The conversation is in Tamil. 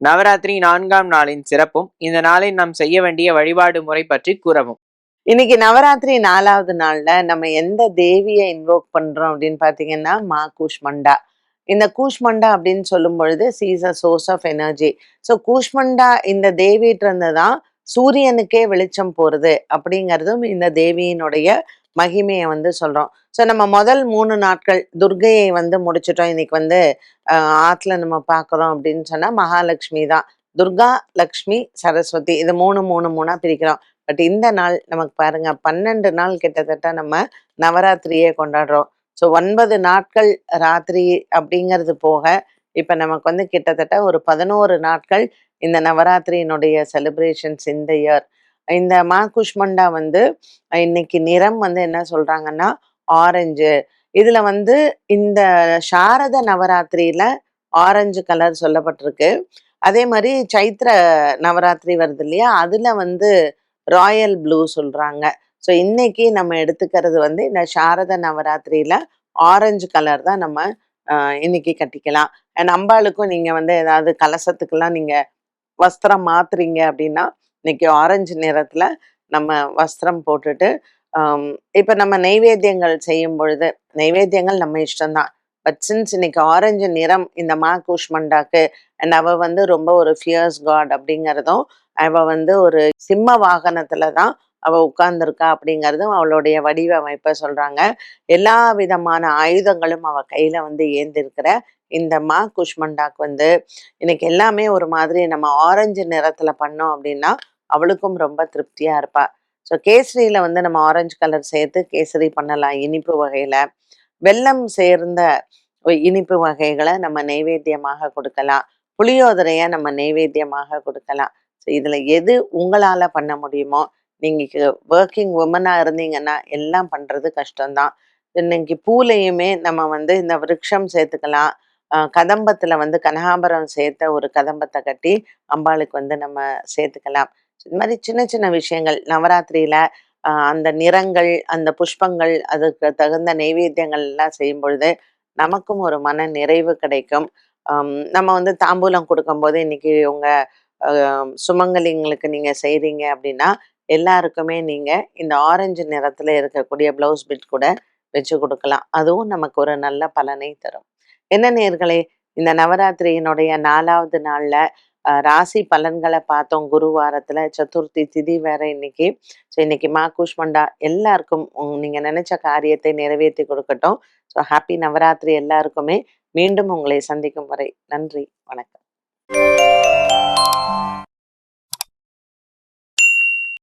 நவராத்திரி நான்காம் நாளின் சிறப்பும் இந்த நாளில் நாம் செய்ய வேண்டிய வழிபாடு முறை பற்றி கூறவும். இன்னைக்கு நவராத்திரி நாலாவது நாள்ல நம்ம எந்த தேவியை இன்வோக் பண்றோம் அப்படின்னு பாத்தீங்கன்னா மா கூஷ்மண்டா. இந்த கூஷ்மண்டா அப்படின்னு சொல்லும் பொழுது she's uh source of energy so Kushmanda இந்த தேவிட்டு தான் சூரியனுக்கே வெளிச்சம் போறது அப்படிங்கிறதும் இந்த தேவியினுடைய மகிமையை வந்து சொல்கிறோம் ஸோ நம்ம முதல் மூணு நாட்கள் துர்கையை வந்து முடிச்சிட்டோம். இன்னைக்கு வந்து ஆற்றுல நம்ம பார்க்குறோம் அப்படின்னு சொன்னால் மகாலட்சுமி தான். துர்கா லக்ஷ்மி சரஸ்வதி இது மூணு மூணு மூணாக பிரிக்கிறோம். பட் இந்த நாள் நமக்கு பாருங்க பன்னெண்டு நாள் கிட்டத்தட்ட நம்ம நவராத்திரியே கொண்டாடுறோம். ஸோ ஒன்பது நாட்கள் ராத்திரி அப்படிங்கிறது போக இப்போ நமக்கு வந்து கிட்டத்தட்ட ஒரு பதினோரு நாட்கள் இந்த நவராத்திரியினுடைய செலிப்ரேஷன்ஸ் இந்த இயர் இந்த மா குஷ்மண்டா வந்து இன்னைக்கு நிறம் வந்து என்ன சொல்றாங்கன்னா ஆரஞ்சு இதுல வந்து இந்த சாரத நவராத்திரியில ஆரஞ்சு கலர் சொல்லப்பட்டிருக்கு. அதே மாதிரி சைத்ர நவராத்திரி வருது இல்லையா அதுல வந்து ராயல் ப்ளூ சொல்றாங்க. ஸோ இன்னைக்கு நம்ம எடுத்துக்கிறது வந்து இந்த சாரத நவராத்திரியில ஆரஞ்சு கலர் தான் நம்ம இன்னைக்கு கட்டிக்கலாம். அண்ட் அம்பாளுக்கும் நீங்க வந்து ஏதாவது கலசத்துக்கெல்லாம் நீங்க வஸ்திரம் மாத்துறீங்க அப்படின்னா இன்னைக்கு ஆரஞ்சு நிறத்துல நம்ம வஸ்திரம் போட்டுட்டு இப்போ இப்ப நம்ம நைவேத்தியங்கள் செய்யும் பொழுது நைவேத்தியங்கள் நம்ம இஷ்டம்தான். பட் சின்ஸ் இன்னைக்கு ஆரஞ்சு நிறம் இந்த மா கூஷ்மண்டாக்கு அண்ட் அவ வந்து ரொம்ப ஒரு ஃபியர்ஸ் காட் அப்படிங்கிறதும் அவ வந்து ஒரு சிம்ம வாகனத்துல தான் அவ உட்கார்ந்துருக்கா அப்படிங்கிறதும் அவளுடைய வடிவமைப்பை சொல்றாங்க. எல்லா விதமான ஆயுதங்களும் அவ கையில வந்து ஏந்திருக்கிற இந்த மா குஷ்மண்டாக்கு வந்து இன்னைக்கு எல்லாமே ஒரு மாதிரி நம்ம ஆரஞ்சு நிறத்துல பண்ணோம் அப்படின்னா அவளுக்கும் ரொம்ப திருப்தியா இருப்பாள் ஸோ கேசரியில வந்து நம்ம ஆரஞ்சு கலர் சேர்த்து கேசரி பண்ணலாம் இனிப்பு வகையில. வெல்லம் சேர்ந்த இனிப்பு வகைகளை நம்ம நைவேத்தியமாக கொடுக்கலாம். புளியோதரையை நம்ம நைவேத்தியமாக கொடுக்கலாம். ஸோ இதுல எது உங்களால பண்ண முடியுமோ நீங்க ஒர்க்கிங் உமனா இருந்தீங்கன்னா எல்லாம் பண்றது கஷ்டம்தான். இன்னைக்கு பூலையுமே நம்ம வந்து இந்த விருட்சம் சேர்த்துக்கலாம். கதம்பத்தில் கதம்பத்துல வந்து கனகாம்பரம் சேர்த்த ஒரு கதம்பத்தை கட்டி அம்பாளுக்கு வந்து நம்ம சேர்த்துக்கலாம். இது மாதிரி சின்ன சின்ன விஷயங்கள். நவராத்திரியில அந்த நிறங்கள் அந்த புஷ்பங்கள் அதுக்கு தகுந்த நெய்வேத்தியங்கள் எல்லாம் செய்யும் பொழுது நமக்கும் ஒரு மன நிறைவு கிடைக்கும். நம்ம வந்து தாம்பூலம் கொடுக்கும்போது இன்னைக்கு உங்க சுமங்கலிங்களுக்கு நீங்க செய்றீங்க அப்படின்னா எல்லாருக்குமே நீங்க இந்த ஆரஞ்சு நிறத்துல இருக்கக்கூடிய பிளவுஸ் பிட் கூட வச்சு கொடுக்கலாம். அதுவும் நமக்கு ஒரு நல்ல பலனை தரும். என்ன நேர்களே இந்த நவராத்திரியினுடைய நாலாவது நாள்ல ராசி பலன்களை பார்த்தோம். குருவாரத்துல சதுர்த்தி திதி வேற இன்னைக்கு. ஸோ இன்னைக்கு மா கூஷ்மண்டா எல்லாருக்கும் நீங்கள் நீங்க நினைச்ச காரியத்தை நிறைவேற்றி கொடுக்கட்டும். ஸோ ஹாப்பி நவராத்திரி எல்லாருக்குமே. மீண்டும் உங்களை சந்திக்கும் வரை நன்றி வணக்கம்.